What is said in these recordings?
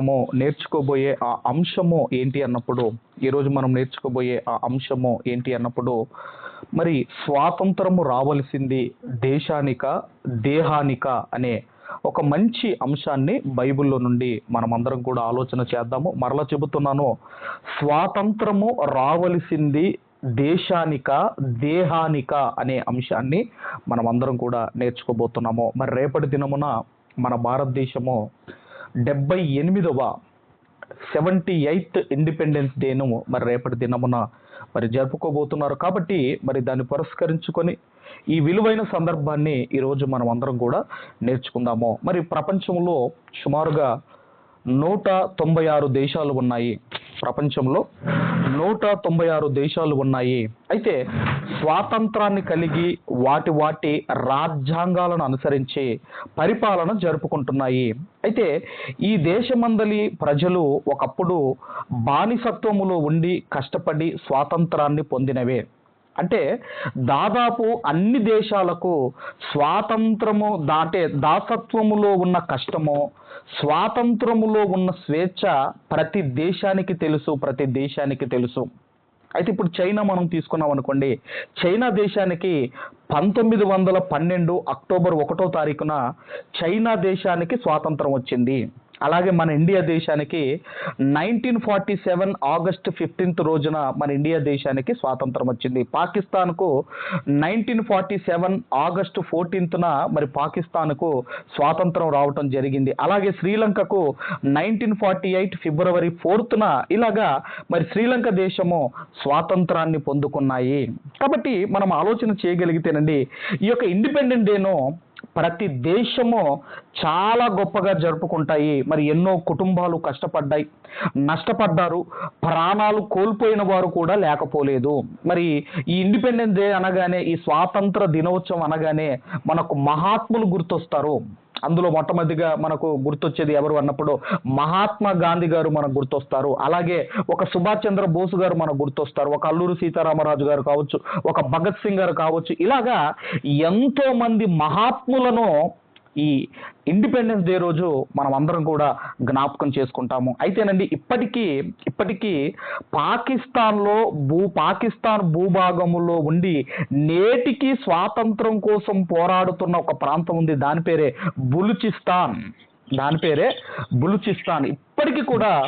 మనము నేర్చుకోబోయే ఆ అంశము ఏంటి అన్నప్పుడు ఈరోజు మనం నేర్చుకోబోయే ఆ అంశము ఏంటి అన్నప్పుడు మరి స్వాతంత్రము రావలసింది దేశానిక దేహానిక అనే ఒక మంచి అంశాన్ని బైబిల్లో నుండి మనమందరం కూడా ఆలోచన చేద్దాము. మరలా చెబుతున్నాను స్వాతంత్రము రావలసింది దేశానిక దేహానిక అనే అంశాన్ని మనమందరం కూడా నేర్చుకోబోతున్నాము. మరి రేపటి దినమున మన భారతదేశము డెబ్బై ఎనిమిదవ సెవెంటీ ఎయిత్ ఇండిపెండెన్స్ డేను మరి రేపటి దినమున మరి జరుపుకోబోతున్నారు. కాబట్టి మరి దాన్ని పురస్కరించుకొని ఈ విలువైన సందర్భాన్ని ఈరోజు మనం అందరం కూడా నేర్చుకుందాము. మరి ప్రపంచంలో సుమారుగా నూట తొంభై ఆరు దేశాలు ఉన్నాయి. ప్రపంచంలో నూట తొంభై ఆరు దేశాలు ఉన్నాయి. అయితే స్వాతంత్రాన్ని కలిగి వాటి వాటి రాజ్యాంగాలను అనుసరించి పరిపాలన జరుపుకుంటున్నాయి. అయితే ఈ దేశమందలి ప్రజలు ఒకప్పుడు బానిసత్వములో ఉండి కష్టపడి స్వాతంత్రాన్ని పొందినవే. అంటే దాదాపు అన్ని దేశాలకు స్వాతంత్రము దాటే దాసత్వములో ఉన్న కష్టము స్వాతంత్రములో ఉన్న స్వేచ్ఛ ప్రతి దేశానికి తెలుసు ప్రతి దేశానికి తెలుసు. అయితే ఇప్పుడు చైనా మనం తీసుకున్నాం అనుకోండి చైనా దేశానికి పంతొమ్మిది వందల పన్నెండు అక్టోబర్ ఒకటో తారీఖున చైనా దేశానికి స్వాతంత్రం వచ్చింది. అలాగే మన ఇండియా దేశానికి nineteen forty seven August fifteenth రోజున మన ఇండియా దేశానికి స్వాతంత్రం వచ్చింది. పాకిస్తాన్కు నైన్టీన్ ఫార్టీ సెవెన్ ఆగస్ట్ ఫోర్టీన్త్న మరి పాకిస్తాన్కు స్వాతంత్రం రావటం జరిగింది. అలాగే శ్రీలంకకు నైన్టీన్ ఫార్టీ ఎయిట్ ఫిబ్రవరి ఫోర్త్న ఇలాగా మరి శ్రీలంక దేశము స్వాతంత్రాన్ని పొందుకున్నాయి. కాబట్టి మనం ఆలోచన చేయగలిగితేనండి ఈ యొక్క ఇండిపెండెంట్ డేను ప్రతి దేశము చాలా గొప్పగా జరుపుకుంటాయి. మరి ఎన్నో కుటుంబాలు కష్టపడ్డాయి. నష్టపడ్డారు. ప్రాణాలు కోల్పోయిన వారు కూడా లేకపోలేదు. మరి ఈ ఇండిపెండెన్స్ డే అనగానే ఈ స్వాతంత్ర దినోత్సవం అనగానే మనకు మహాత్ములు గుర్తొస్తారు. అందులో మొట్టమొదటిగా మనకు గుర్తొచ్చేది ఎవరు అన్నప్పుడు మహాత్మా గాంధీ గారు మనకు గుర్తొస్తారు. అలాగే ఒక సుభాష్ చంద్ర బోస్ గారు మనకు గుర్తొస్తారు. ఒక అల్లూరు సీతారామరాజు గారు కావచ్చు ఒక భగత్ సింగ్ గారు కావచ్చు. ఇలాగా ఎంతో మంది మహాత్ములను ఈ ఇండిపెండెన్స్ డే రోజు మనం అందరం కూడా జ్ఞాపకం చేసుకుంటాము. అయితేనండి ఇప్పటికీ ఇప్పటికీ పాకిస్తాన్లో భూ పాకిస్తాన్ భూభాగంలో ఉండి నేటికి స్వాతంత్రం కోసం పోరాడుతున్న ఒక ప్రాంతం ఉంది. దాని పేరే బులుచిస్తాన్. దాని పేరే బులుచిస్తాన్. ఇప్పటికీ కూడా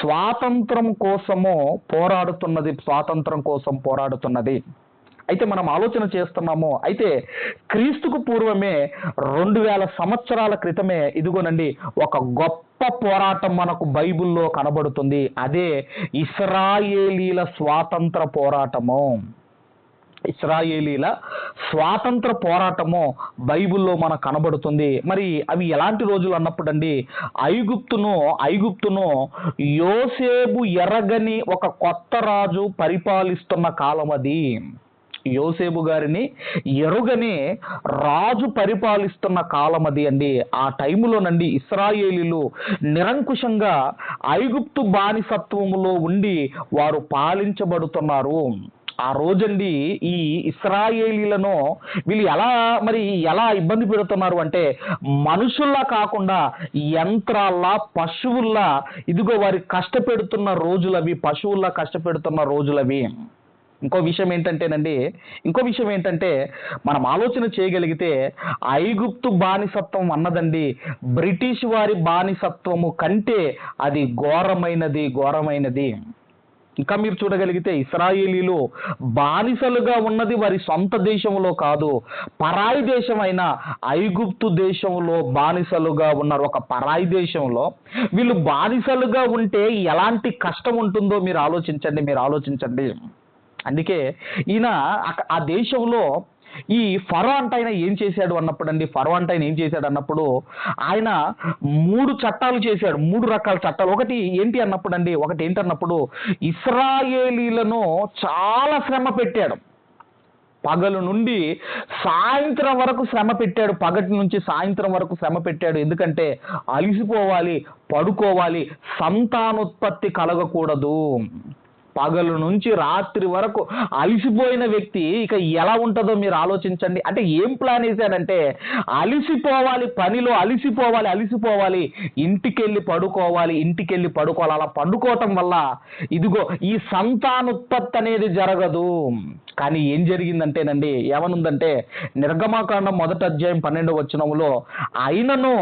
స్వాతంత్రం కోసము పోరాడుతున్నది స్వాతంత్రం కోసం పోరాడుతున్నది. అయితే మనం ఆలోచన చేస్తున్నాము. అయితే క్రీస్తుకు పూర్వమే రెండు వేల సంవత్సరాల క్రితమే ఇదిగోనండి ఒక గొప్ప పోరాటం మనకు బైబిల్లో కనబడుతుంది. అదే ఇస్రాయేలీల స్వాతంత్ర పోరాటము. ఇస్రాయేలీల స్వాతంత్ర పోరాటము బైబిల్లో మనకు కనబడుతుంది. మరి అవి ఎలాంటి రోజులు అన్నప్పుడండి ఐగుప్తును ఐగుప్తును యోసేపు ఎరగని ఒక కొత్త రాజు పరిపాలిస్తున్న కాలం అది యోసేపు గారిని ఎరుగని రాజు పరిపాలిస్తున్న కాలం అది అండి. ఆ టైములోనండి ఇస్రాయేలీలు నిరంకుశంగా ఐగుప్తు బానిసత్వములో ఉండి వారు పాలించబడుతున్నారు. ఆ రోజండి ఈ ఇస్రాయేలీలను వీళ్ళు ఎలా మరి ఎలా ఇబ్బంది పెడుతున్నారు అంటే మనుషుల్లా కాకుండా యంత్రాల్లా పశువుల్లా ఇదిగో వారి కష్టపెడుతున్న రోజులవి పశువుల్లా కష్టపెడుతున్న రోజులవి. ఇంకో విషయం ఏంటంటేనండి ఇంకో విషయం ఏంటంటే మనం ఆలోచన చేయగలిగితే ఐగుప్తు బానిసత్వం అన్నదండి బ్రిటిష్ వారి బానిసత్వము కంటే అది ఘోరమైనది ఘోరమైనది. ఇంకా మీరు చూడగలిగితే ఇస్రాయేలీలు బానిసలుగా ఉన్నది వారి సొంత దేశంలో కాదు పరాయి దేశమైన ఐగుప్తు దేశంలో బానిసలుగా ఉన్నారు. ఒక పరాయి దేశంలో వీళ్ళు బానిసలుగా ఉంటే ఎలాంటి కష్టం ఉంటుందో మీరు ఆలోచించండి మీరు ఆలోచించండి. అందుకే ఈయన ఆ దేశంలో ఈ ఫరో అంటే ఆయన ఏం చేశాడు అన్నప్పుడు అండి ఫరో అంటే ఆయన ఏం చేశాడు అన్నప్పుడు ఆయన మూడు చట్టాలు చేశాడు మూడు రకాల చట్టాలు. ఒకటి ఏంటి అన్నప్పుడు అండి ఒకటి ఏంటి అన్నప్పుడు ఇస్రాయేలీలను చాలా శ్రమ పెట్టాడు. పగలు నుండి సాయంత్రం వరకు శ్రమ పెట్టాడు పగటి నుంచి సాయంత్రం వరకు శ్రమ పెట్టాడు. ఎందుకంటే అలిసిపోవాలి పడుకోవాలి సంతానోత్పత్తి కలగకూడదు. పగలు నుంచి రాత్రి వరకు అలిసిపోయిన వ్యక్తి ఇక ఎలా ఉంటుందో మీరు ఆలోచించండి. అంటే ఏం ప్లాన్ వేశాడంటే అలిసిపోవాలి పనిలో అలిసిపోవాలి అలిసిపోవాలి ఇంటికెళ్ళి పడుకోవాలి ఇంటికెళ్ళి పడుకోవాలి. అలా పండుకోవటం వల్ల ఇదిగో ఈ సంతానోత్పత్తి అనేది జరగదు. కానీ ఏం జరిగిందంటేనండి ఏమనుందంటే నిర్గమాకాండం మొదటి అధ్యాయం పన్నెండు వచనములో అయినను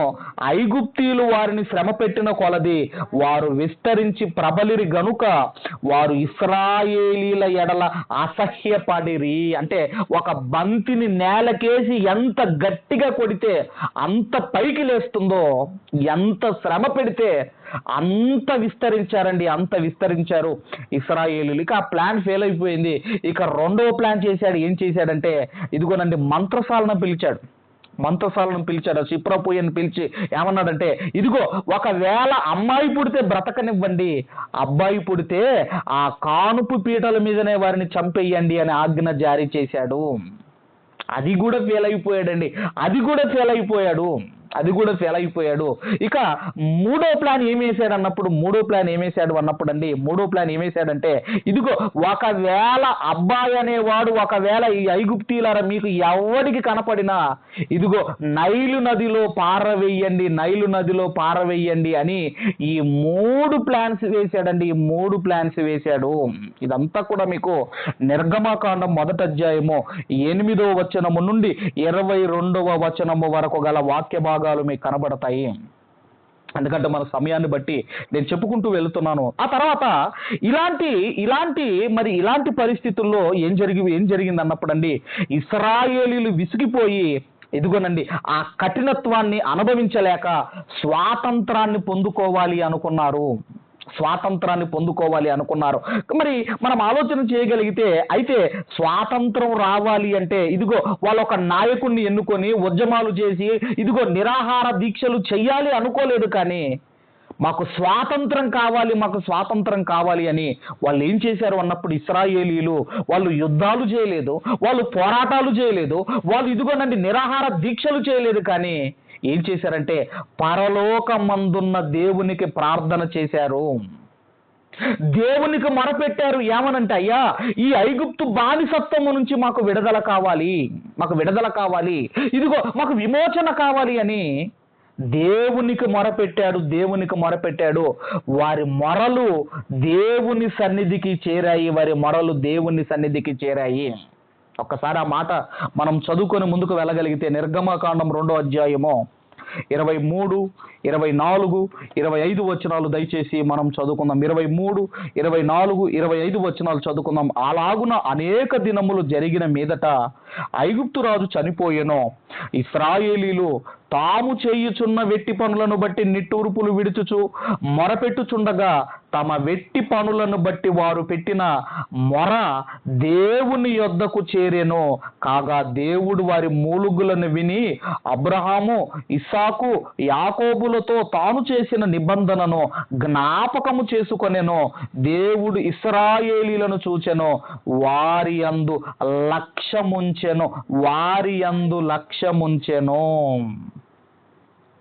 ఐగుప్తీయులు వారిని శ్రమ పెట్టిన కొలది వారు విస్తరించి ప్రబలిరి గనుక వారు ఇస్రాయేలీల ఎడల అసహ్యపడిరి. అంటే ఒక బంతిని నేలకేసి ఎంత గట్టిగా కొడితే అంత పైకి లేస్తుందో ఎంత శ్రమ పెడితే అంత విస్తరించారండి అంత విస్తరించారు. ఇస్రాయేలీలు ఇక ఆ ప్లాన్ ఫెయిల్ అయిపోయింది. ఇక రెండవ ప్లాన్ చేశాడు ఏం చేశాడంటే ఇదిగోనండి మంత్రసాలను పిలిచాడు. మంత్రసాలను పిలిచాడు సిప్రపోయని పిలిచి ఏమన్నాడంటే ఇదిగో ఒకవేళ అమ్మాయి పుడితే బ్రతకనివ్వండి అబ్బాయి పుడితే ఆ కానుపు పీటల మీదనే వారిని చంపేయండి అని ఆజ్ఞ జారీ చేశాడు. అది కూడా ఫెయిల్ అయిపోయాడండి. అది కూడా ఫెయిల్ అయిపోయాడు. అది కూడా ఫెయిల్ అయిపోయాడు. ఇక మూడో ప్లాన్ ఏమేసాడు అన్నప్పుడు మూడో ప్లాన్ ఏమేసాడు అన్నప్పుడు అండి మూడో ప్లాన్ ఏమేసాడంటే ఇదిగో ఒకవేళ అబ్బాయి అనేవాడు ఒకవేళ ఈ ఐగుప్తీలారా మీకు ఎవరికి కనపడినా ఇదిగో నైలు నదిలో పారవేయండి నైలు నదిలో పారవేయండి అని ఈ మూడు ప్లాన్స్ వేశాడండి ఈ మూడు ప్లాన్స్ వేశాడు. ఇదంతా కూడా మీకు నిర్గమాకాండం మొదటి అధ్యాయము ఎనిమిదవ వచనము నుండి ఇరవై రెండవ వచనము వరకు గల వాక్య భాగాలు మీకు కనబడతాయి. ఎందుకంటే మన సమయాన్ని బట్టి నేను చెప్పుకుంటూ వెళ్తున్నాను. ఆ తర్వాత ఇలాంటి ఇలాంటి మరి ఇలాంటి పరిస్థితుల్లో ఏం జరిగి ఏం జరిగింది అన్నప్పుడండి ఇస్రాయేలీలు విసిగిపోయి ఇదిగోనండి ఆ కఠినత్వాన్ని అనుభవించలేక స్వాతంత్రాన్ని పొందుకోవాలి అనుకున్నారు. స్వాతంత్రాన్ని పొందుకోవాలి అనుకున్నారు. మరి మనం ఆలోచన చేయగలిగితే అయితే స్వాతంత్రం రావాలి అంటే ఇదిగో వాళ్ళు ఒక నాయకుడిని ఎన్నుకొని ఉద్యమాలు చేసి ఇదిగో నిరాహార దీక్షలు చెయ్యాలి అనుకోలేదు కానీ మాకు స్వాతంత్రం కావాలి మాకు స్వాతంత్రం కావాలి అని వాళ్ళు ఏం చేశారు అన్నప్పుడు ఇస్రాయేలీలు వాళ్ళు యుద్ధాలు చేయలేదు వాళ్ళు పోరాటాలు చేయలేదు వాళ్ళు ఇదిగోనండి నిరాహార దీక్షలు చేయలేదు కానీ ఏం చేశారంటే పరలోకమందున్న దేవునికి ప్రార్థన చేశారు. దేవునికి మొరపెట్టారు. ఏమనంటే అయ్యా ఈ ఐగుప్తు బానిసత్వము నుంచి మాకు విడుదల కావాలి. మాకు విడుదల కావాలి. ఇదిగో మాకు విమోచన కావాలి అని దేవునికి మొరపెట్టాడు దేవునికి మొరపెట్టాడు. వారి మొరలు దేవుని సన్నిధికి చేరాయి. వారి మొరలు దేవుని సన్నిధికి చేరాయి. ఒక్కసారి ఆ మాట మనం చదువుకొని ముందుకు వెళ్ళగలిగితే నిర్గమకాండం రెండో అధ్యాయము ఇరవై మూడు ఇరవై నాలుగు ఇరవై ఐదు వచనాలు దయచేసి మనం చదువుకుందాం. ఇరవై మూడు ఇరవై నాలుగు ఇరవై ఐదు వచనాలు చదువుకుందాం. అలాగున అనేక దినములు జరిగిన మీదట ఐగుప్తు రాజు ఇస్రాయేలీలు తాము చేయుచున్న వెట్టి పనులను బట్టి నిట్టూర్పులు విడుచుచు మొరపెట్టుచుండగా తమ వెట్టి పనులను బట్టి వారు పెట్టిన మొర దేవుని యొద్దకు చేరేను. కాగా దేవుడు వారి మూలుగులను విని అబ్రహాము ఇస్సాకు యాకోబులతో తాను చేసిన నిబంధనను జ్ఞాపకము చేసుకొనెను. దేవుడు ఇస్రాయేలీలను చూచెను. వారి అందు లక్ష్యముంచెను. వారి అందు లక్ష్యముంచెను.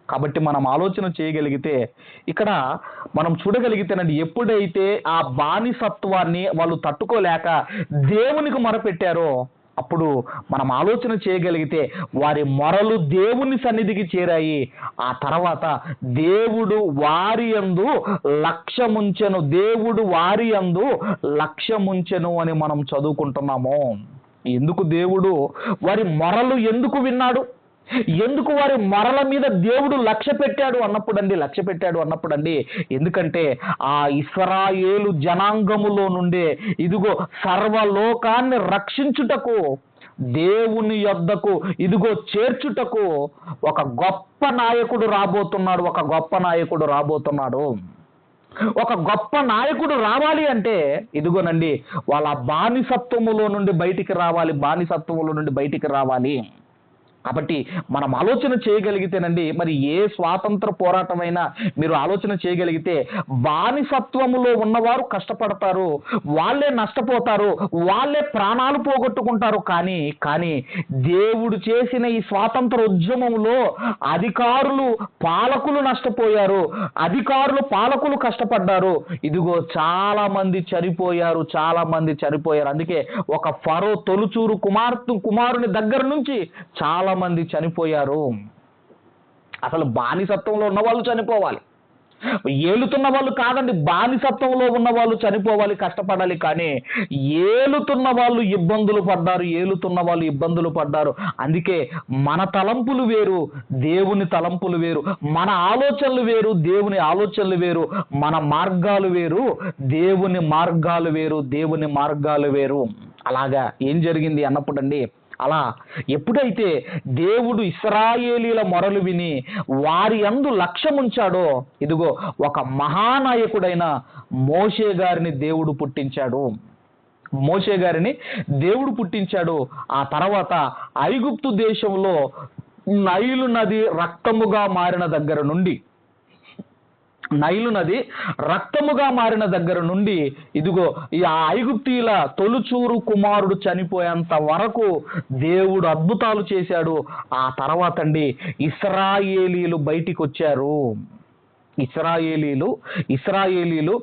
కాబట్టి మనం ఆలోచన చేయగలిగితే ఇక్కడ మనం చూడగలిగితేనండి ఎప్పుడైతే ఆ బానిసత్వాన్ని వాళ్ళు తట్టుకోలేక దేవునికి మొరపెట్టారో అప్పుడు మనం ఆలోచన చేయగలిగితే వారి మొరలు దేవుని సన్నిధికి చేరాయి. ఆ తర్వాత దేవుడు వారి యందు లక్ష్యముంచెను దేవుడు వారి యందు లక్ష్యముంచెను అని మనం చదువుకుంటున్నాము. ఎందుకు దేవుడు వారి మొరలు ఎందుకు విన్నాడు? ఎందుకు వారి మరల మీద దేవుడు లక్ష్య పెట్టాడు అన్నప్పుడండి లక్ష్య పెట్టాడు అన్నప్పుడండి ఎందుకంటే ఆ ఇస్రాయేలు జనాంగములో నుండే ఇదిగో సర్వలోకాన్ని రక్షించుటకు దేవుని యొద్దకు ఇదిగో చేర్చుటకు ఒక గొప్ప నాయకుడు రాబోతున్నాడు ఒక గొప్ప నాయకుడు రాబోతున్నాడు. ఒక గొప్ప నాయకుడు రావాలి అంటే ఇదిగోనండి వాళ్ళ బానిసత్వములో నుండి బయటికి రావాలి బానిసత్వములో నుండి బయటికి రావాలి. కాబట్టి మనం ఆలోచన చేయగలిగితేనండి మరి ఏ స్వాతంత్ర పోరాటమైనా మీరు ఆలోచన చేయగలిగితే బానిసత్వములో ఉన్నవారు కష్టపడతారు వాళ్ళే నష్టపోతారు వాళ్ళే ప్రాణాలు పోగొట్టుకుంటారు. కానీ కానీ దేవుడు చేసిన ఈ స్వాతంత్ర ఉద్యమంలో అధికారులు పాలకులు నష్టపోయారు అధికారులు పాలకులు కష్టపడ్డారు. ఇదిగో చాలా మంది చనిపోయారు చాలా మంది చనిపోయారు. అందుకే ఒక ఫరో తొలుచూరు కుమార్తె కుమారుని దగ్గర నుంచి చాలా మంది చనిపోయారు? అసలు బానిసత్వంలో ఉన్న వాళ్ళు చనిపోవాలి. ఏలుతున్న వాళ్ళు కాదండి బానిసత్వంలో ఉన్న వాళ్ళు చనిపోవాలి కష్టపడాలి కానీ ఏలుతున్న వాళ్ళు ఇబ్బందులు పడ్డారు ఏలుతున్న వాళ్ళు ఇబ్బందులు పడ్డారు. అందుకే మన తలంపులు వేరు దేవుని తలంపులు వేరు మన ఆలోచనలు వేరు దేవుని ఆలోచనలు వేరు మన మార్గాలు వేరు దేవుని మార్గాలు వేరు దేవుని మార్గాలు వేరు. అలాగా ఏం జరిగింది అన్నప్పుడండి అలా ఎప్పుడైతే దేవుడు ఇస్రాయేలీల మొరలు విని వారి అందు లక్ష్యముంచాడో ఇదిగో ఒక మహానాయకుడైన మోషే గారిని దేవుడు పుట్టించాడు. మోషే గారిని దేవుడు పుట్టించాడు. ఆ తర్వాత ఐగుప్తు దేశంలో నైలు నది రక్తముగా మారిన దగ్గర నుండి నైలు నది రక్తముగా మారిన దగ్గర నుండి ఇదిగో ఈ ఐగుప్తీల తొలుచూరు కుమారుడు చనిపోయేంత వరకు దేవుడు అద్భుతాలు చేశాడు. ఆ తర్వాత అండి ఇస్రాయేలీలు బయటికి వచ్చారు ఇస్రాయేలీలు ఇస్రాయేలీలు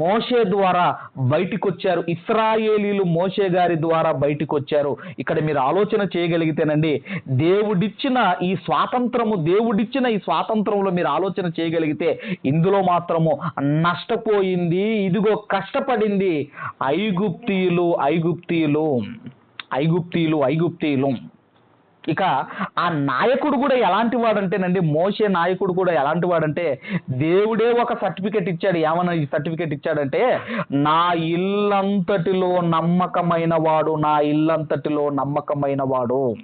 మోషే ద్వారా బయటికి వచ్చారు ఇస్రాయేలీలు మోషే గారి ద్వారా బయటికి వచ్చారు ఇక్కడ మీరు ఆలోచన చేయగలిగితేనండి దేవుడిచ్చిన ఈ స్వాతంత్రము దేవుడిచ్చిన ఈ స్వాతంత్రంలో మీరు ఆలోచన చేయగలిగితే ఇందులో మాత్రము నష్టపోయింది ఇదిగో కష్టపడింది ఐగుప్తీయులు ఐగుప్తీయులు ఐగుప్తీయులు ఐగుప్తీయులు ఇక ఆ నాయకుడు కూడా ఎలాంటి వాడంటేనండి మోసే నాయకుడు కూడా ఎలాంటి వాడంటే దేవుడే ఒక సర్టిఫికెట్ ఇచ్చాడు. ఏమన్నా ఈ సర్టిఫికెట్ ఇచ్చాడంటే నా ఇల్లంతటిలో నమ్మకమైన వాడు నా ఇల్లంతటిలో నమ్మకమైన వాడు.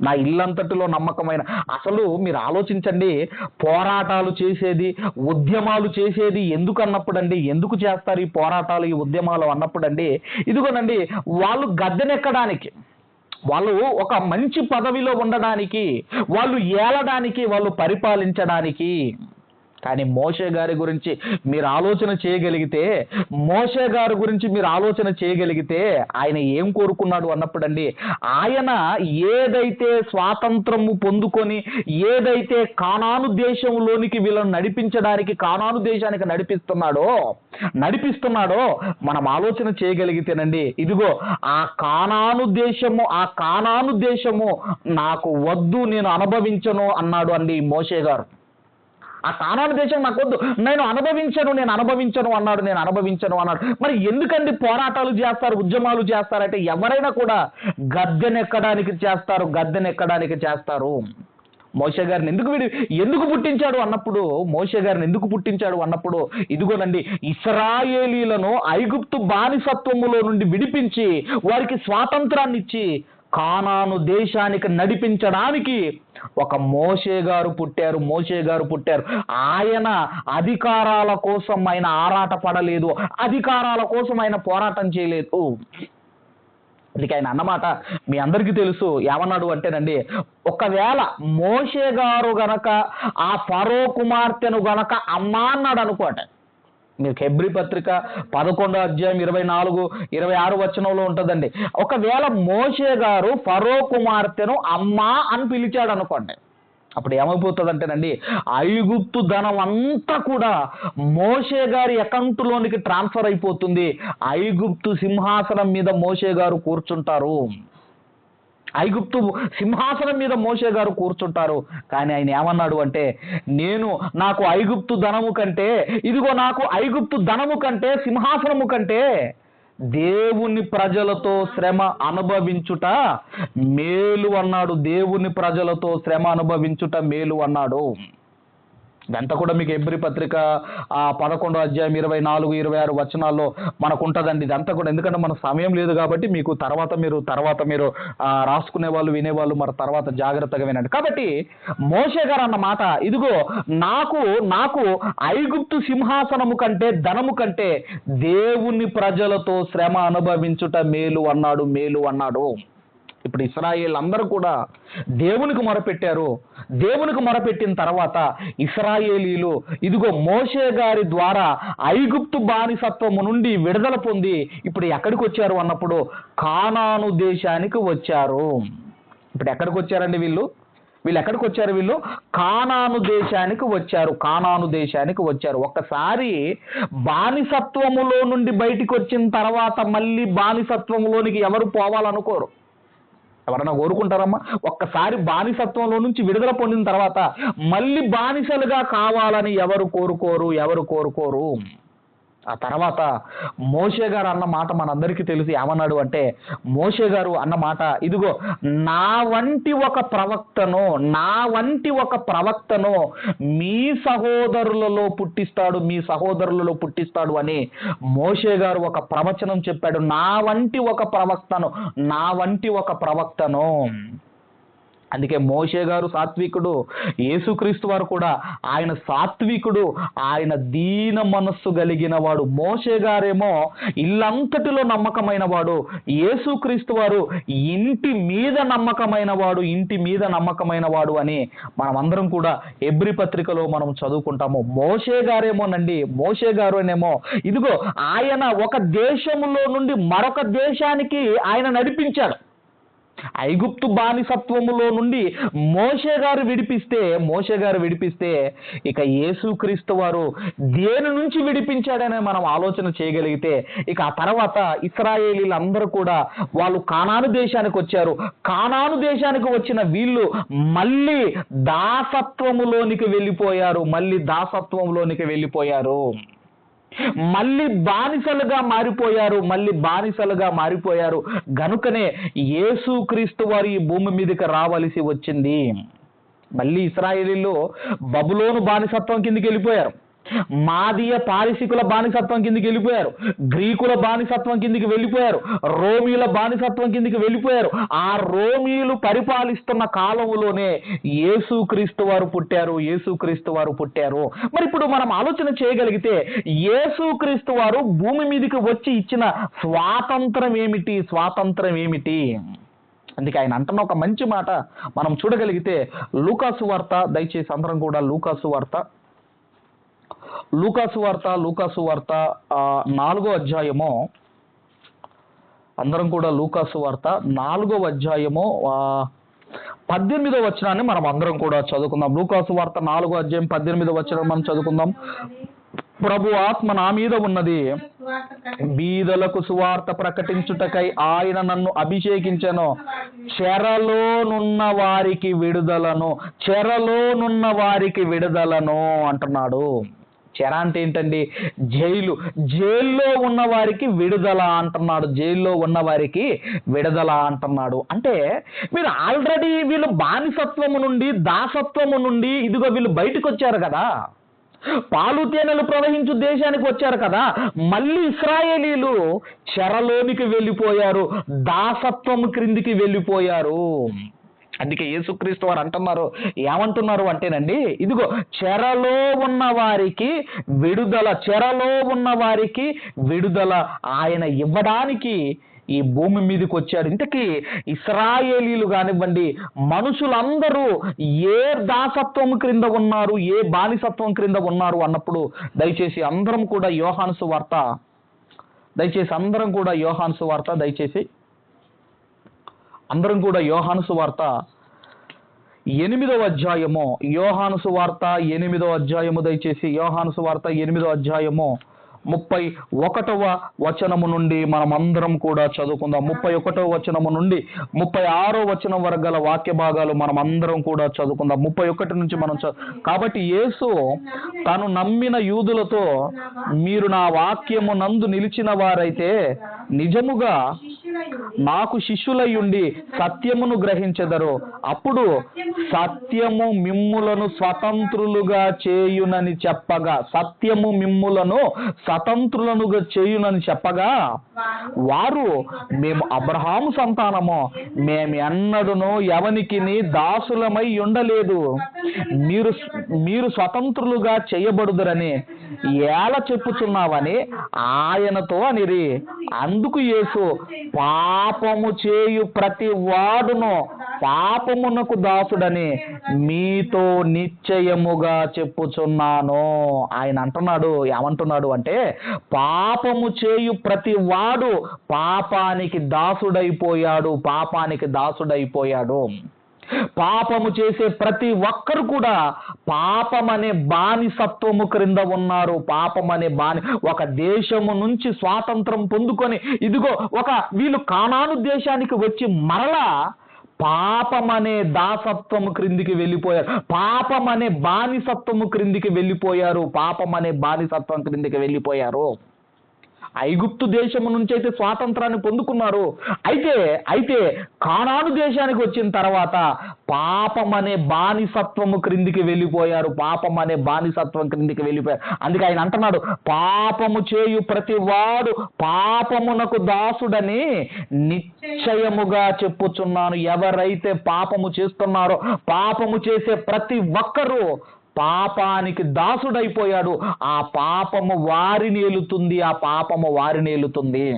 నా ఇల్లంతటిలో నమ్మకమైన అసలు మీరు ఆలోచించండి పోరాటాలు చేసేది ఉద్యమాలు చేసేది ఎందుకు అన్నప్పుడండి ఎందుకు చేస్తారు ఈ పోరాటాలు ఈ ఉద్యమాలు అన్నప్పుడండి ఇదిగోనండి వాళ్ళు గద్దెనెక్కడానికి వాళ్ళు ఒక మంచి పదవిలో ఉండడానికి వాళ్ళు ఏలడానికి వాళ్ళు పరిపాలించడానికి కానీ మోషే గారి గురించి మీరు ఆలోచన చేయగలిగితే మోషే గారి గురించి మీరు ఆలోచన చేయగలిగితే ఆయన ఏం కోరుకున్నాడు అన్నప్పుడండి ఆయన ఏదైతే స్వాతంత్రము పొందుకొని ఏదైతే కానాను దేశంలోనికి వీళ్ళని నడిపించడానికి కానాను దేశానికి నడిపిస్తున్నాడో నడిపిస్తున్నాడో మనం ఆలోచన చేయగలిగితేనండి ఇదిగో ఆ కానాను దేశము ఆ కానాను దేశము నాకు వద్దు నేను అనుభవించను అన్నాడు అండి మోషే గారు. ఆ కానాను దేశం నాకు వద్దు నేను అనుభవించను నేను అనుభవించను అన్నాడు నేను అనుభవించను అన్నాడు. మరి ఎందుకండి పోరాటాలు చేస్తారు ఉద్యమాలు చేస్తారంటే ఎవరైనా కూడా గద్దెనెక్కడానికి చేస్తారు గద్దెనెక్కడానికి చేస్తారు. మోషే గారిని ఎందుకు వీడు ఎందుకు పుట్టించాడు అన్నప్పుడు మోషే గారిని ఎందుకు పుట్టించాడు అన్నప్పుడు ఇదిగోనండి ఇస్రాయేలీలను ఐగుప్తు బానిసత్వములో నుండి విడిపించి వారికి స్వాతంత్రాన్ని ఇచ్చి కానాను దేశానికి నడిపించడానికి ఒక మోషే గారు పుట్టారు మోషే గారు పుట్టారు. ఆయన అధికారాల కోసం ఆయన ఆరాట పడలేదు అధికారాల కోసం ఆయన పోరాటం చేయలేదు. అందుకే ఆయన అన్నమాట మీ అందరికీ తెలుసు ఏమన్నాడు అంటేనండి ఒకవేళ మోషే గారు గనక ఆ పరో కుమార్తెను గనక అమ్మా అన్నాడు అనుకోండి మీకు హెబ్రి పత్రిక పదకొండో అధ్యాయం ఇరవై నాలుగు ఇరవై ఆరు వచనంలో ఉంటుందండి. ఒకవేళ మోషే గారు ఫరో కుమార్తెను అమ్మా అని పిలిచాడు అనుకోండి అప్పుడు ఏమైపోతుందంటేనండి ఐగుప్తు ధనం అంతా కూడా మోషే గారి అకౌంట్లోనికి ట్రాన్స్ఫర్ అయిపోతుంది. ఐగుప్తు సింహాసనం మీద మోషే గారు కూర్చుంటారు. ఐగుప్తు సింహాసనం మీద మోషే గారు కూర్చుంటారు. కానీ ఆయన ఏమన్నాడు అంటే నేను నాకు ఐగుప్తు ధనము కంటే ఇదిగో నాకు ఐగుప్తు ధనము కంటే సింహాసనము కంటే దేవుని ప్రజలతో శ్రమ అనుభవించుట మేలు అన్నాడు. దేవుని ప్రజలతో శ్రమ అనుభవించుట మేలు అన్నాడు. ఇదంతా కూడా మీకు ఎబ్రి పత్రిక ఆ పదకొండో అధ్యాయం ఇరవై నాలుగు ఇరవై ఆరు వచనాల్లో మనకు ఉంటుందండి ఇదంతా కూడా ఎందుకంటే మన సమయం లేదు కాబట్టి మీకు తర్వాత మీరు తర్వాత మీరు రాసుకునే వాళ్ళు వినేవాళ్ళు మరి తర్వాత జాగ్రత్తగా వినండి. కాబట్టి మోషే గారు అన్న మాట ఇదిగో నాకు నాకు ఐగుప్తు సింహాసనము కంటే ధనము కంటే దేవుని ప్రజలతో శ్రమ అనుభవించుట మేలు అన్నాడు మేలు అన్నాడు. ఇప్పుడు ఇస్రాయేల్ అందరూ కూడా దేవునికి మొరపెట్టారు. దేవునికి మొరపెట్టిన తర్వాత ఇస్రాయేలీలు ఇదిగో మోషే గారి ద్వారా ఐగుప్తు బానిసత్వము నుండి విడుదల పొంది ఇప్పుడు ఎక్కడికి వచ్చారు అన్నప్పుడు కానాను దేశానికి వచ్చారు. ఇప్పుడు ఎక్కడికి వచ్చారండి వీళ్ళు? వీళ్ళు ఎక్కడికి వచ్చారు వీళ్ళు? కానాను దేశానికి వచ్చారు. కానాను దేశానికి వచ్చారు. ఒక్కసారి బానిసత్వములో నుండి బయటికి వచ్చిన తర్వాత మళ్ళీ బానిసత్వములోనికి ఎవరు పోవాలనుకోరు. ఎవరన్నా కోరుకుంటారమ్మా? ఒక్కసారి బానిసత్వంలో నుంచి విడుదల పొందిన తర్వాత మళ్ళీ బానిసలుగా కావాలని ఎవరు కోరుకోరు? ఎవరు కోరుకోరు? ఆ తర్వాత మోషే గారు అన్న మాట మనందరికీ తెలిసి ఏమన్నాడు అంటే మోషే గారు అన్న మాట ఇదిగో నా వంటి ఒక ప్రవక్తను నా వంటి ఒక ప్రవక్తను మీ సహోదరులలో పుట్టిస్తాడు మీ సహోదరులలో పుట్టిస్తాడు అని మోషే గారు ఒక ప్రవచనం చెప్పాడు. నా వంటి ఒక ప్రవక్తను నా వంటి ఒక ప్రవక్తను. అందుకే మోషే గారు సాత్వికుడు యేసుక్రీస్తు వారు కూడా ఆయన సాత్వికుడు ఆయన దీన మనస్సు కలిగిన వాడు. మోషే గారేమో ఇల్లంతటిలో నమ్మకమైన వాడు. యేసుక్రీస్తు వారు ఇంటి మీద నమ్మకమైన వాడు ఇంటి మీద నమ్మకమైన వాడు అని మనమందరం కూడా ఎబ్రి పత్రికలో మనం చదువుకుంటాము. మోషే గారేమోనండి మోషే గారు అనేమో ఇదిగో ఆయన ఒక దేశంలో నుండి మరొక దేశానికి ఆయన నడిపించాడు. ఐగుప్తు బానిసత్వములో నుండి మోషే గారు విడిపిస్తే మోషే గారు విడిపిస్తే ఇక యేసుక్రీస్తు వారు దేని నుంచి విడిపించాడనే మనం ఆలోచన చేయగలిగితే ఇక ఆ తర్వాత ఇస్రాయేలీలందరూ కూడా వాళ్ళు కానాను దేశానికి వచ్చారు. కానాను దేశానికి వచ్చిన వీళ్ళు మళ్ళీ దాసత్వములోనికి వెళ్ళిపోయారు మళ్ళీ దాసత్వంలోనికి వెళ్ళిపోయారు. మళ్ళీ బానిసలుగా మారిపోయారు మళ్ళీ బానిసలుగా మారిపోయారు. గనుకనే యేసుక్రీస్తు వారు ఈ భూమి మీదకి రావలసి వచ్చింది. మళ్ళీ ఇస్రాయేలీలో బబులోను బానిసత్వం కిందికి వెళ్ళిపోయారు. మాదీయ పారిసికుల బానిసత్వం కిందికి వెళ్ళిపోయారు. గ్రీకుల బానిసత్వం కిందికి వెళ్ళిపోయారు. రోమిల బానిసత్వం కిందికి వెళ్ళిపోయారు. ఆ రోమిలు పరిపాలిస్తున్న కాలంలోనే యేసుక్రీస్తు వారు పుట్టారు. యేసుక్రీస్తు వారు పుట్టారు. మరి ఇప్పుడు మనం ఆలోచన చేయగలిగితే యేసుక్రీస్తు వారు భూమి మీదకి వచ్చి ఇచ్చిన స్వాతంత్రం ఏమిటి? స్వాతంత్రం ఏమిటి? అందుకే ఆయన అంటున్న ఒక మంచి మాట మనం చూడగలిగితే లూకాసు వార్త దయచేసి అందరం కూడా లూకాసు వార్త లూకాసు వార్త లూకాసు వార్త నాలుగో అధ్యాయము. అందరం కూడా లూకాసు వార్త నాలుగో అధ్యాయము పద్దెనిమిదో వచనాన్ని మనం అందరం కూడా చదువుకుందాం. లూకాసు వార్త నాలుగో అధ్యాయం పద్దెనిమిదో వచనం మనం చదువుకుందాం. ప్రభు ఆత్మ నా మీద ఉన్నది. బీదలకు సువార్త ప్రకటించుటకై ఆయన నన్ను అభిషేకించను. చెరలోనున్న వారికి విడుదలను. చెరలోనున్న వారికి విడుదలను అంటున్నాడు. చెర అంటే ఏంటండి? జైలు. జైల్లో ఉన్న వారికి విడుదల అంటున్నాడు. జైల్లో ఉన్న వారికి విడుదల అంటున్నాడు. అంటే మీరు ఆల్రెడీ వీళ్ళు బానిసత్వము నుండి దాసత్వము నుండి ఇదిగో వీళ్ళు బయటకు వచ్చారు కదా. పాలు తేనెలు ప్రవహించు దేశానికి వచ్చారు కదా. మళ్ళీ ఇస్రాయేలీలు చెరలోనికి వెళ్ళిపోయారు. దాసత్వం క్రిందికి వెళ్ళిపోయారు. అందుకే యేసుక్రీస్తు వారు అంటున్నారు ఏమంటున్నారు అంటేనండి ఇదిగో చెరలో ఉన్న వారికి విడుదల చెరలో ఉన్న వారికి విడుదల ఆయన ఇవ్వడానికి ఈ భూమి మీదకి వచ్చాడు. ఇంతకీ ఇస్రాయేలీలు కానివ్వండి మనుషులందరూ ఏ దాసత్వం క్రింద ఉన్నారు ఏ బానిసత్వం క్రింద ఉన్నారు అన్నప్పుడు దయచేసి అందరం కూడా యోహాన్సు వార్త దయచేసి అందరం కూడా యోహాన్సు వార్త దయచేసి అందరం కూడా యోహాన్సు వార్త ఎనిమిదవ అధ్యాయము. యోహాను వార్త ఎనిమిదవ అధ్యాయము. దయచేసి యోహాను వార్త ఎనిమిదవ అధ్యాయము. ముప్పై ఒకటవ వచనము నుండి మనమందరం కూడా చదువుకుందాం. ముప్పై ఒకటవ వచనము నుండి ముప్పై ఆరో వచనం వరకు గల వాక్య భాగాలు మనం అందరం కూడా చదువుకుందాం. ముప్పై ఒకటి నుంచి మనం కాబట్టి యేసు తను నమ్మిన యూదులతో మీరు నా వాక్యము నందు నిలిచిన వారైతే నిజముగా నాకు శిష్యులయ్యుండి సత్యమును గ్రహించెదరు. అప్పుడు సత్యము మిమ్ములను స్వతంత్రులుగా చేయునని చెప్పగా సత్యము మిమ్ములను స్వతంత్రులనుగా చేయునని చెప్పగా వారు మేము అబ్రహాము సంతానము. మేము ఎన్నడును ఎవనికిని దాసులమై ఉండలేదు. మీరు మీరు స్వతంత్రులుగా చేయబడుదురని ఎలా చెప్పుచున్నావని ఆయనతో అనిరి. అందుకు యేసు పాపము చేయు ప్రతి వాడును పాపమునకు దాసుడని మీతో నిశ్చయముగా చెప్పుచున్నాను. ఆయన అంటున్నాడు ఏమంటున్నాడు అంటే పాపము చేయు ప్రతి వాడు పాపానికి దాసుడైపోయాడు పాపానికి దాసుడైపోయాడు. పాపము చేసే ప్రతి ఒక్కరు కూడా పాపం అనే బానిసత్వము క్రింద ఉన్నారు. పాపం అనే బాని ఒక దేశము నుంచి స్వాతంత్రం పొందుకొని ఇదిగో ఒక వీళ్ళు కానాను దేశానికి వచ్చి మరలా పాపం అనే దాసత్వము క్రిందికి వెళ్ళిపోయారు. పాపం అనే బానిసత్వము క్రిందికి వెళ్ళిపోయారు. పాపం అనే బానిసత్వం క్రిందికి వెళ్ళిపోయారు. ఐగుప్తు దేశము నుంచి అయితే స్వాతంత్రాన్ని పొందుకున్నారు. అయితే అయితే కానాను దేశానికి వచ్చిన తర్వాత పాపం అనే బానిసత్వము క్రిందికి వెళ్ళిపోయారు. పాపం అనే బానిసత్వం క్రిందికి వెళ్ళిపోయారు. అందుకే ఆయన అంటున్నాడు పాపము చేయు ప్రతి వాడు పాపమునకు దాసుడని నిశ్చయముగా చెప్పుచున్నాను. ఎవరైతే పాపము చేస్తున్నారో పాపము చేసే ప్రతి ఒక్కరూ పాపానికి దాసుడైపోయాడు. ఆ పాపము వారిని ఏలుతుంది ఆ పాపము వారిని ఏలుతుంది.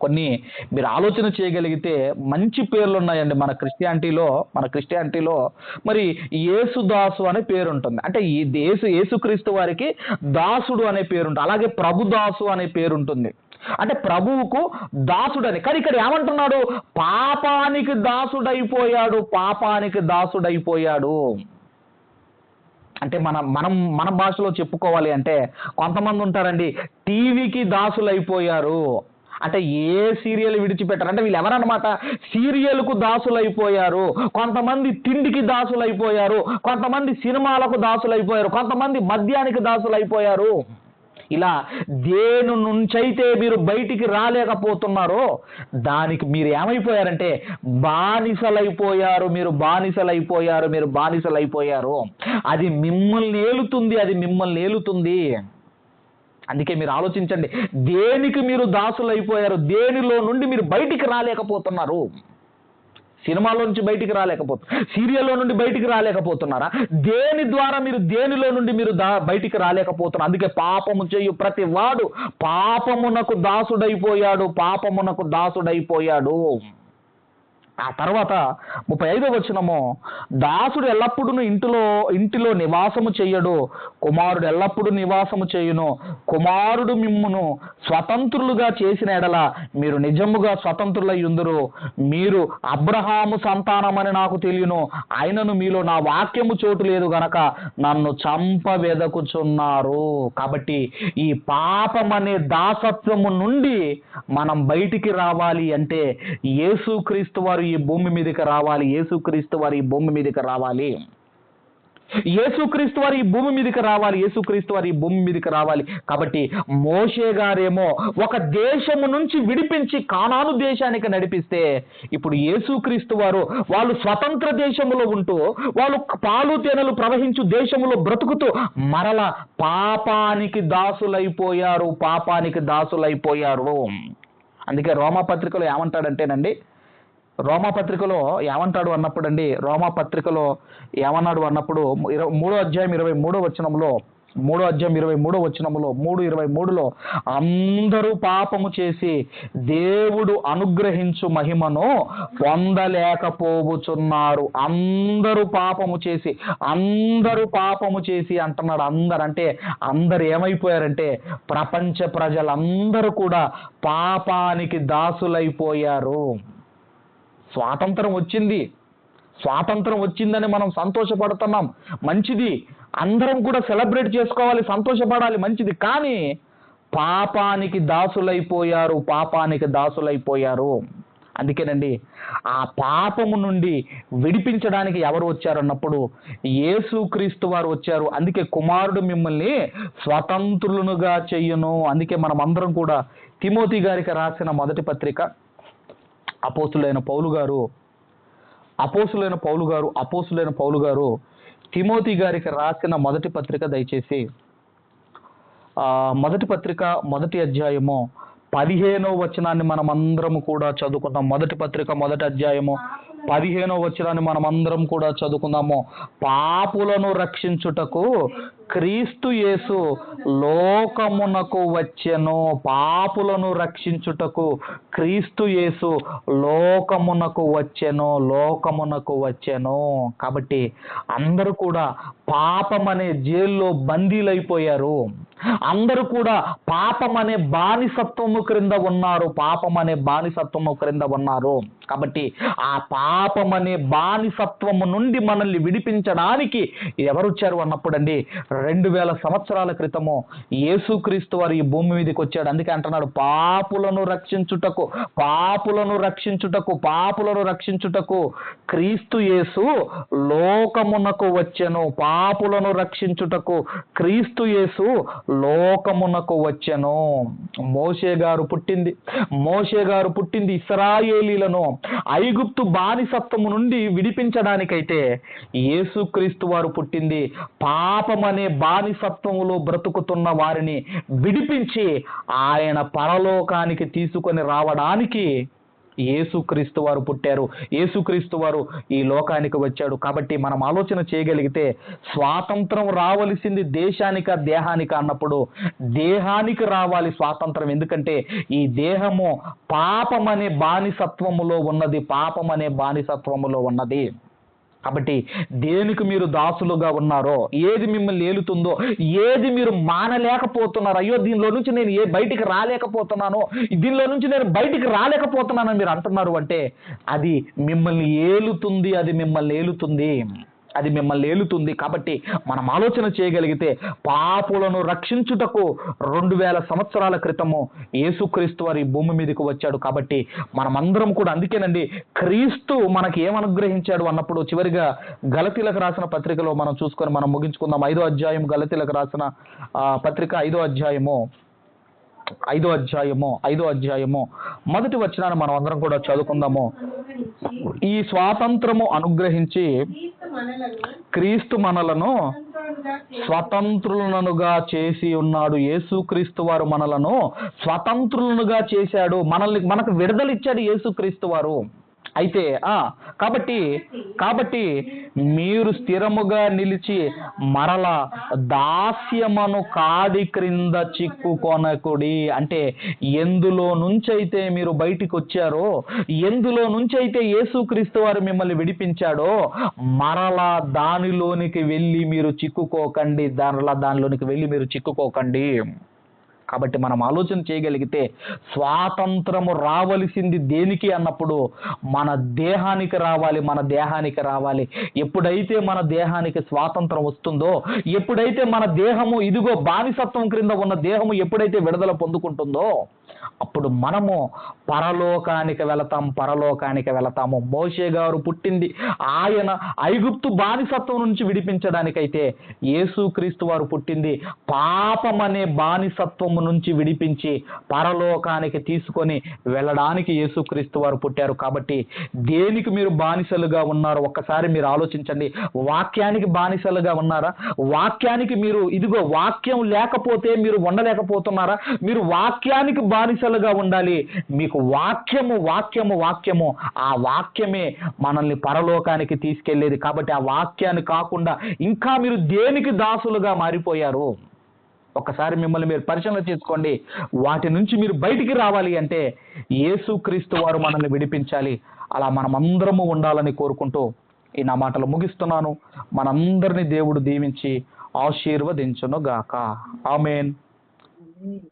కొన్ని మీరు ఆలోచన చేయగలిగితే మంచి పేర్లు ఉన్నాయండి మన క్రిస్టియానిటీలో మన క్రిస్టియానిటీలో. మరి యేసుదాసు అనే పేరు ఉంటుంది అంటే ఈ యేసు యేసుక్రీస్తు వారికి దాసుడు అనే పేరు ఉంటుంది అలాగే ప్రభుదాసు అనే పేరు ఉంటుంది అంటే ప్రభువుకు దాసుడని. కానీ ఇక్కడ ఏమంటున్నాడు? పాపానికి దాసుడైపోయాడు పాపానికి దాసుడైపోయాడు. అంటే మన మనం మన భాషలో చెప్పుకోవాలి అంటే కొంతమంది ఉంటారండి టీవీకి దాసులైపోయారు. అంటే ఏ సీరియల్ విడిచిపెట్టారు. అంటే వీళ్ళు ఎవరన్నమాట సీరియల్కు దాసులైపోయారు. కొంతమంది తిండికి దాసులైపోయారు. కొంతమంది సినిమాలకు దాసులైపోయారు. కొంతమంది మద్యానికి దాసులైపోయారు. ఇలా దేని నుంచైతే మీరు బయటికి రాలేకపోతున్నారో దానికి మీరు ఏమైపోయారంటే బానిసలైపోయారు మీరు బానిసలైపోయారు మీరు బానిసలైపోయారు. అది మిమ్మల్ని ఏలుతుంది అది మిమ్మల్ని ఏలుతుంది. అందుకే మీరు ఆలోచించండి దేనికి మీరు దాసులైపోయారు దేనిలో నుండి మీరు బయటికి రాలేకపోతున్నారు? సినిమాలో నుంచి బయటికి రాలేకపోతున్నారు సీరియల్లో నుండి బయటికి రాలేకపోతున్నారా? దేని ద్వారా మీరు దేనిలో నుండి మీరు దా బయటికి రాలేకపోతున్నారు? అందుకే పాపము చేయు ప్రతి వాడు పాపమునకు దాసుడైపోయాడు పాపమునకు దాసుడైపోయాడు. ఆ తర్వాత ముప్పై ఐదో వచనము దాసుడు ఎల్లప్పుడూ ఇంటిలో ఇంటిలో నివాసము చేయడు. కుమారుడు ఎల్లప్పుడూ నివాసము చేయును. కుమారుడు మిమ్మును స్వతంత్రులుగా చేసిన ఎడల మీరు నిజముగా స్వతంత్రులై ఉందరు మీరు అబ్రహాము సంతానమని నాకు తెలియను. ఆయనను మీలో నా వాక్యము చోటు లేదు గనక నన్ను చంప వెదకుచున్నారు కాబట్టి ఈ పాపం అనే దాసత్వము నుండి మనం బయటికి రావాలి అంటే యేసుక్రీస్తు వారు ఈ భూమి మీదకి రావాలి. యేసుక్రీస్తు వారు ఈ భూమి మీదకి రావాలి. యేసుక్రీస్తు వారు ఈ భూమి మీదకి రావాలి. యేసుక్రీస్తు వారు ఈ భూమి మీదకి రావాలి. కాబట్టి మోషే గారేమో ఒక దేశము నుంచి విడిపించి కానాను దేశానికి నడిపిస్తే ఇప్పుడు యేసుక్రీస్తు వారు వాళ్ళు స్వతంత్ర దేశములో ఉంటూ వాళ్ళు పాలు తేనెలు ప్రవహించు దేశములో బ్రతుకుతూ మరల పాపానికి దాసులైపోయారు. పాపానికి దాసులైపోయారు. అందుకే రోమపత్రికలో ఏమంటాడంటేనండి రోమా పత్రికలో ఏమంటాడు అన్నప్పుడు అండి రోమా పత్రికలో ఏమన్నాడు అన్నప్పుడు ఇరవై మూడో అధ్యాయం ఇరవై మూడో వచనంలో మూడో అధ్యాయం ఇరవై మూడో వచనంలో మూడు ఇరవై మూడులో అందరూ పాపము చేసి దేవుడు అనుగ్రహించు మహిమను పొందలేకపోవచ్చున్నారు అందరూ పాపము చేసి అందరూ పాపము చేసి అంటున్నాడు అందరు. అంటే అందరు ఏమైపోయారంటే ప్రపంచ ప్రజలందరూ కూడా పాపానికి దాసులైపోయారు. స్వాతంత్రం వచ్చింది. స్వాతంత్రం వచ్చిందని మనం సంతోషపడుతున్నాం. మంచిది. అందరం కూడా సెలబ్రేట్ చేసుకోవాలి సంతోషపడాలి మంచిది. కానీ పాపానికి దాసులైపోయారు పాపానికి దాసులైపోయారు. అందుకేనండి ఆ పాపము నుండి విడిపించడానికి ఎవరు వచ్చారన్నప్పుడు యేసుక్రీస్తు వారు వచ్చారు. అందుకే కుమారుడు మిమ్మల్ని స్వతంత్రులుగా చెయ్యను అందుకే మనం అందరం కూడా తిమోతి గారికి రాసిన మొదటి పత్రిక అపోసులైన పౌలు గారు అపోసులైన పౌలు గారు అపోసులైన పౌలు గారు తిమోతి గారికి రాసిన మొదటి పత్రిక దయచేసి ఆ, మొదటి పత్రిక మొదటి అధ్యాయము పదిహేనో వచనాన్ని మనం అందరం కూడా చదువుకుందాం. మొదటి పత్రిక మొదటి అధ్యాయము పదిహేనో వచనాన్ని మనం అందరం కూడా చదువుకుందాము. పాపులను రక్షించుటకు క్రీస్తు యేసు లోకమునకు వచ్చెను పాపులను రక్షించుటకు క్రీస్తు యేసు లోకమునకు వచ్చెను లోకమునకు వచ్చెను. కాబట్టి అందరూ కూడా పాపం అనే జైల్లో బందీలైపోయారు. అందరూ కూడా పాపం అనే బానిసత్వము క్రింద ఉన్నారు పాపం అనే బానిసత్వము క్రింద ఉన్నారు. కాబట్టి ఆ పాపం అనే బానిసత్వము నుండి మనల్ని విడిపించడానికి ఎవరు వచ్చారు అన్నప్పుడండి రెండు వేల సంవత్సరాల క్రితము యేసుక్రీస్తు వారు ఈ భూమి మీదకి వచ్చాడు. అందుకే అంటున్నాడు పాపులను రక్షించుటకు పాపులను రక్షించుటకు పాపులను రక్షించుటకు క్రీస్తు యేసు లోకమునకు వచ్చెను. పాపులను రక్షించుటకు క్రీస్తు యేసు లోకమునకు వచ్చెను. మోషే గారు పుట్టింది మోషే గారు పుట్టింది ఇస్రాయేలీలను ఐగుప్తు బానిసత్వము నుండి విడిపించడానికైతే యేసుక్రీస్తు వారు పుట్టింది పాపం అనే బ్రతుకుతున్న వారిని విడిపించి ఆయన పరలోకానికి తీసుకొని రావడానికి యేసుక్రీస్తు వారు పుట్టారు. యేసుక్రీస్తు వారు ఈ లోకానికి వచ్చాడు. కాబట్టి మనం ఆలోచన చేయగలిగితే స్వాతంత్రం రావలసింది దేశానిక దేహానిక అన్నప్పుడు దేహానికి రావాలి స్వాతంత్రం. ఎందుకంటే ఈ దేహము పాపం అనే బానిసత్వములో ఉన్నది పాపం అనే బానిసత్వములో ఉన్నది. కాబట్టి దేనికి మీరు దాసులుగా ఉన్నారో ఏది మిమ్మల్ని ఏలుతుందో ఏది మీరు మానలేకపోతున్నారో అయ్యో దీనిలో నుంచి నేను ఏ బయటికి రాలేకపోతున్నానో దీనిలో నుంచి నేను బయటికి రాలేకపోతున్నానని మీరు అంటున్నారు అంటే అది మిమ్మల్ని ఏలుతుంది అది మిమ్మల్ని ఏలుతుంది. అది మిమ్మల్ని ఏలుతుంది. కాబట్టి మనం ఆలోచన చేయగలిగితే పాపులను రక్షించుటకు రెండు వేల సంవత్సరాల క్రితము యేసుక్రీస్తు వారి భూమి మీదకి వచ్చాడు. కాబట్టి మనమందరం కూడా అందుకేనండి క్రీస్తు మనకి ఏం అనుగ్రహించాడు అన్నప్పుడు చివరిగా గలతీలకు రాసిన పత్రికలో మనం చూసుకొని మనం ముగించుకుందాం. ఐదో అధ్యాయం గలతీలకు రాసిన పత్రిక ఐదో అధ్యాయము. ఐదో అధ్యాయము ఐదో అధ్యాయము. మొదటి వచనాన్ని మనం అందరం కూడా చదువుకుందాము. ఈ స్వాతంత్రము అనుగ్రహించి క్రీస్తు మనలను చేసి స్వతంత్రులనుగా చేసి ఉన్నాడు యేసుక్రీస్తు వారు మనలను. స్వతంత్రులనుగా చేశాడు. మనల్ని మనకు విడుదలిచ్చాడు యేసుక్రీస్తు వారు. అయితే ఆ కాబట్టి కాబట్టి మీరు స్థిరముగా నిలిచి మరల దాస్యమను కాడి క్రింద చిక్కుకొనకుడి. అంటే ఎందులో నుంచైతే మీరు బయటికి వచ్చారో ఎందులో నుంచైతే యేసుక్రీస్తు వారు మిమ్మల్ని విడిపించాడో మరలా దానిలోనికి వెళ్ళి మీరు చిక్కుకోకండి. దానిలా దానిలోనికి వెళ్ళి మీరు చిక్కుకోకండి. కాబట్టి మనం ఆలోచన చేయగలిగితే స్వాతంత్రము రావలసింది దేనికి అన్నప్పుడు మన దేహానికి రావాలి మన దేహానికి రావాలి. ఎప్పుడైతే మన దేహానికి స్వాతంత్రం వస్తుందో ఎప్పుడైతే మన దేహము ఇదిగో బానిసత్వం క్రింద ఉన్న దేహము ఎప్పుడైతే విడుదల పొందుకుంటుందో అప్పుడు మనము పరలోకానికి వెళతాం పరలోకానికి వెళతాము. మోషే గారు పుట్టింది ఆయన ఐగుప్తు బానిసత్వం నుంచి విడిపించడానికైతే యేసుక్రీస్తు వారు పుట్టింది పాపం అనే బానిసత్వము నుంచి విడిపించి పరలోకానికి తీసుకొని వెళ్ళడానికి యేసుక్రీస్తు వారు పుట్టారు. కాబట్టి దేనికి మీరు బానిసలుగా ఉన్నారు ఒక్కసారి మీరు ఆలోచించండి. వాక్యానికి బానిసలుగా ఉన్నారా? వాక్యానికి మీరు ఇదిగో వాక్యం లేకపోతే మీరు ఉండలేకపోతున్నారా మీరు వాక్యానికి బానిసలుగా ఉండాలి. మీకు వాక్యము వాక్యము వాక్యము. ఆ వాక్యమే మనల్ని పరలోకానికి తీసుకెళ్ళేది కాబట్టి ఆ వాక్యాన్ని కాకుండా ఇంకా మీరు దేనికి దాసులుగా మారిపోయారు? ఒకసారి మిమ్మల్ని మీరు పరిశీలన చేసుకోండి. వాటి నుంచి మీరు బయటికి రావాలి అంటే యేసుక్రీస్తు వారు మనల్ని విడిపించాలి. అలా మనం అందరము ఉండాలని కోరుకుంటూ ఈ నా మాటలు ముగిస్తున్నాను. మనందరినీ దేవుడు దీవించి ఆశీర్వదించును గాక ఆమెన్. ఆమెన్.